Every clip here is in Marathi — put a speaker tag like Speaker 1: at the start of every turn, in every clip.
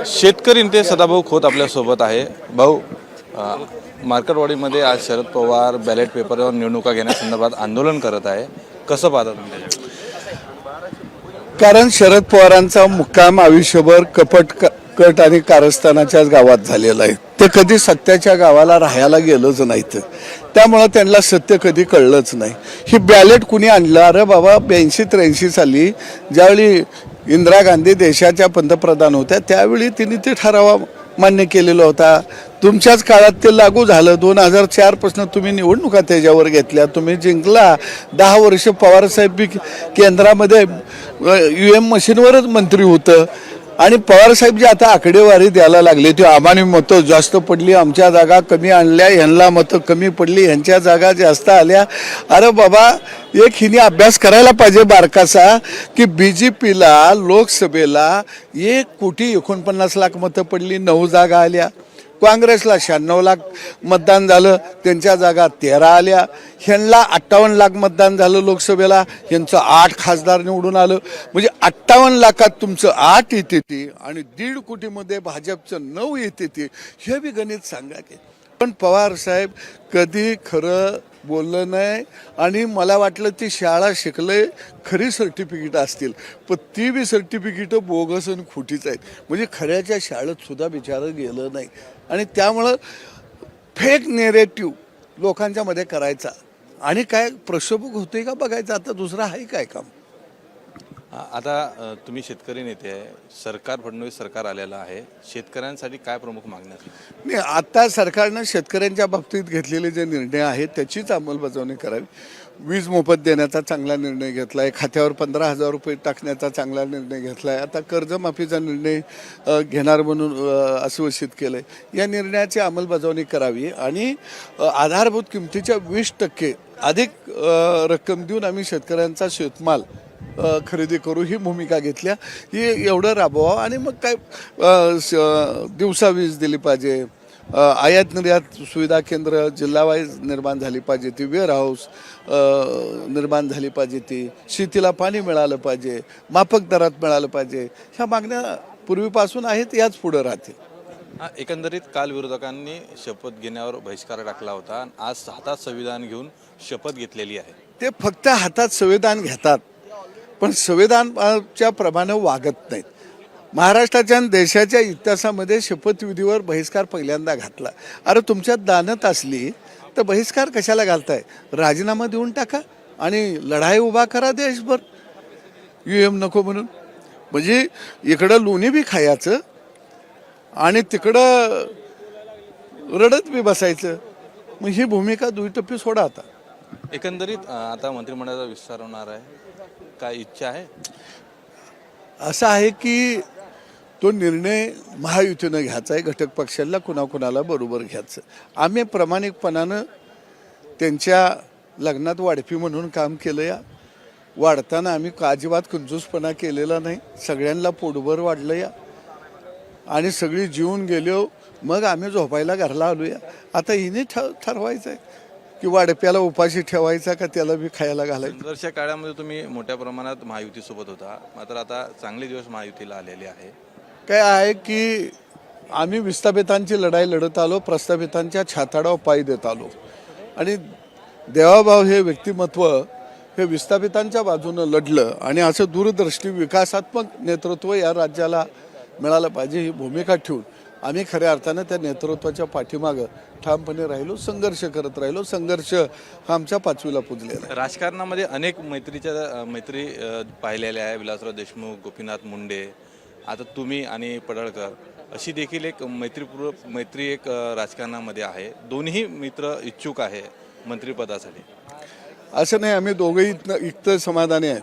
Speaker 1: शेतकरी नेते सदाभाऊ खोत आपल्यासोबत आहे. भाऊ मार्केटवाडीमध्ये आज शरद पवार बॅलेट पेपरवर निवडणुका घेण्यासंदर्भात आंदोलन करत आहे. कसं पाहतात
Speaker 2: कारण शरद पवारांचा मुक्काम आयुष्यभर कपट कट आणि कारस्थानाच्याच गावात झालेला आहे. ते कधी सत्याच्या गावाला राहायला गेलंच नाहीत. त्यामुळं त्यांना सत्य कधी कळलंच नाही. ही बॅलेट कुणी आणलं? अरे बाबा ब्याऐंशी त्र्याऐंशी साली ज्यावेळी इंदिरा गांधी देशाच्या पंतप्रधान होत्या. त्यावेळी तिने ते ठराव मान्य केलेला होता. तुमच्याच काळात ते लागू झालं. दोन हजार चारपासून तुम्ही निवडणुका त्याच्यावर घेतल्या. तुम्ही जिंकला. दहा वर्ष पवारसाहेब केंद्रामध्ये यू एम मशीनवरच मंत्री होतं. आणि पवारसाहेब जे आता आकडेवारी द्यायला लागले ते आम्हाने मतं जास्त पडली आमच्या जागा कमी आणल्या ह्यांना मतं कमी पडली ह्यांच्या जागा जास्त आल्या. अरे बाबा एक हिने अभ्यास करायला पाहिजे बारकाचा की बी जे पीला लोकसभेला एक कोटी एकोणपन्नास लाख मतं पडली नऊ जागा आल्या. काँग्रेसला शहाण्णव लाख मतदान झालं त्यांच्या जागा तेरा आल्या. ह्यांना अठ्ठावन्न लाख मतदान झालं लोकसभेला ह्यांचं आठ खासदार निवडून आलं. म्हणजे अठ्ठावन्न लाखात तुमचं आठ येते ती आणि दीड कोटीमध्ये भाजपचं नऊ येते ती. हे बी गणित सांगा की. पण पवार साहेब कधी खरं बोललं नाही. आणि मला वाटलं ती शाळा शिकले खरी सर्टिफिकेट असतील. पण ती बी सर्टिफिकेटं बोगस आणि खोटीच आहेत. म्हणजे खऱ्याच्या शाळेत सुद्धा बिचारं गेलं नाही. आणि त्यामुळं फेक नेरेटिव्ह लोकांच्या मध्ये करायचा. आणि काय प्रक्षोभक होते का बघायचं? आता दुसरं आहे काय काम?
Speaker 1: आता तुम्ही शेतकरी नेते आहे. सरकार फडणवीस सरकार आलेलं आहे. शेतकऱ्यांसाठी काय प्रमुख मागण्या
Speaker 2: नाही आता सरकारनं शेतकऱ्यांच्या बाबतीत घेतलेले जे निर्णय आहेत त्याचीच अंमलबजावणी करावी. वीज मोफत देण्याचा चांगला निर्णय घेतला आहे खात्यावर पंधरा हजार रुपये टाकण्याचा चांगला निर्णय घेतला आहे आता कर्जमाफीचा निर्णय घेणार म्हणून अ, केलं आहे या निर्णयाची अंमलबजावणी करावी आणि आधारभूत किमतीच्या वीस टक्के अधिक रक्कम देऊन आम्ही शेतकऱ्यांचा शेतमाल खरेदी करू ही भूमिका घेतल्या. ही एवढं राबवावं. आणि मग काय दिवसा वीज दिली पाहिजे. आयात निर्यात सुविधा केंद्र जिल्हावाईज निर्माण झाली पाहिजे ती वेअर हाऊस निर्माण झाली पाहिजे ती. शेतीला पाणी मिळालं पाहिजे. माफक दरात मिळालं पाहिजे. ह्या मागण्या पूर्वीपासून आहेत याच पुढं राहतील.
Speaker 1: एकंदरीत काल विरोधकांनी शपथ घेण्यावर बहिष्कार टाकला होता. आणि आज हातात संविधान घेऊन शपथ घेतलेली आहे.
Speaker 2: ते फक्त हातात संविधान घेतात. पण संविधानाच्या प्रमाणे वागत नाहीत. महाराष्ट्राच्या देशाच्या इतिहासामध्ये शपथविधीवर बहिष्कार पहिल्यांदा घातला. अरे तुमच्यात दानत असली तर बहिष्कार कशाला घालताय? राजीनामा देऊन टाका आणि लढाई उभा करा देशभर. यू एम नको म्हणून. म्हणजे इकडं लोणी बी खायचं आणि तिकडं रडत बी बसायचं. मग ही भूमिका दुईटप्पी सोडा आता.
Speaker 1: एकंदरीत आता मंत्रिमंडळाचा विस्तार होणार आहे. काय इच्छा आहे?
Speaker 2: असं आहे की तो निर्णय महायुतीनं घ्यायचा आहे घटक पक्षाला कुणाकुणाला बरोबर घ्यायचं. आम्ही प्रामाणिकपणानं त्यांच्या लग्नात वाढपी म्हणून काम केलं या. वाढताना आम्ही अजिबात कंजूसपणा केलेला नाही. सगळ्यांना पोटभर वाढलं या. आणि सगळी जीवन गेलो मग आम्ही झोपायला घरला आलो या. आता हिने ठ ठरवायचं आहे की वाढप्याला उपाशी ठेवायचा का त्याला बी खायला घालायचं?
Speaker 1: संघर्ष काळामध्ये तुम्ही मोठ्या प्रमाणात महायुतीसोबत होता मात्र आता चांगले दिवस महायुतीला आलेले आहे.
Speaker 2: काय आहे की आम्ही विस्थापितांची लढाई लढत आलो प्रस्थापितांच्या छाताडावर पायी देत आलो. आणि देवाभाव हे व्यक्तिमत्व हे विस्थापितांच्या बाजूनं लढलं आणि असं दूरदृष्टी विकासात्मक नेतृत्व या राज्याला मिळालं पाहिजे ही भूमिका ठेवून. आम्ही खऱ्या अर्थानं त्या नेतृत्वाच्या पाठीमागं ठामपणे राहिलो संघर्ष करत राहिलो. संघर्ष हा आमच्या पाचवीला पुजलेला आहे.
Speaker 1: राजकारणामध्ये अनेक मैत्रीच्या मैत्री पाहिलेल्या आहे. विलासराव देशमुख गोपीनाथ मुंडे आता तुम्ही आणि पडळकर अशी देखील एक मैत्रीपूर्व मैत्री एक राजकारणामध्ये आहे. दोन्ही मित्र इच्छुक आहे मंत्रिपदासाठी.
Speaker 2: असं नाही आम्ही दोघंही इतकं समाधानी आहेत.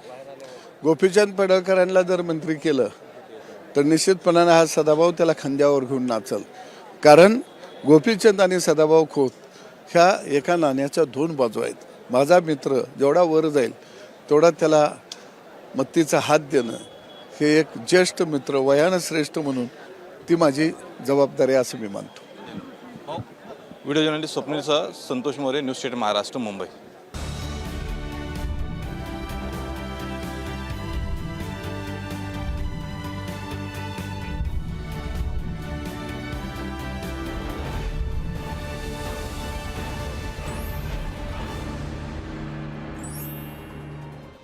Speaker 2: गोपीचंद पडळकरांना जर मंत्री केलं तर निश्चितपणानं हा सदाभाऊ त्याला खांद्यावर घेऊन नाचल. कारण गोपीचंद आणि सदाभाऊ खोत ह्या एका नाण्याच्या दोन बाजू आहेत. माझा मित्र जेवढा वर जाईल तेवढा त्याला मत्तीचा हात देणं हे एक ज्येष्ठ मित्र वयानं श्रेष्ठ म्हणून ती माझी जबाबदारी असं मी मानतो.
Speaker 1: व्हिडिओ जर्नलिस्ट स्वप्नीलसह संतोष मोरे न्यूज स्टेट महाराष्ट्र मुंबई.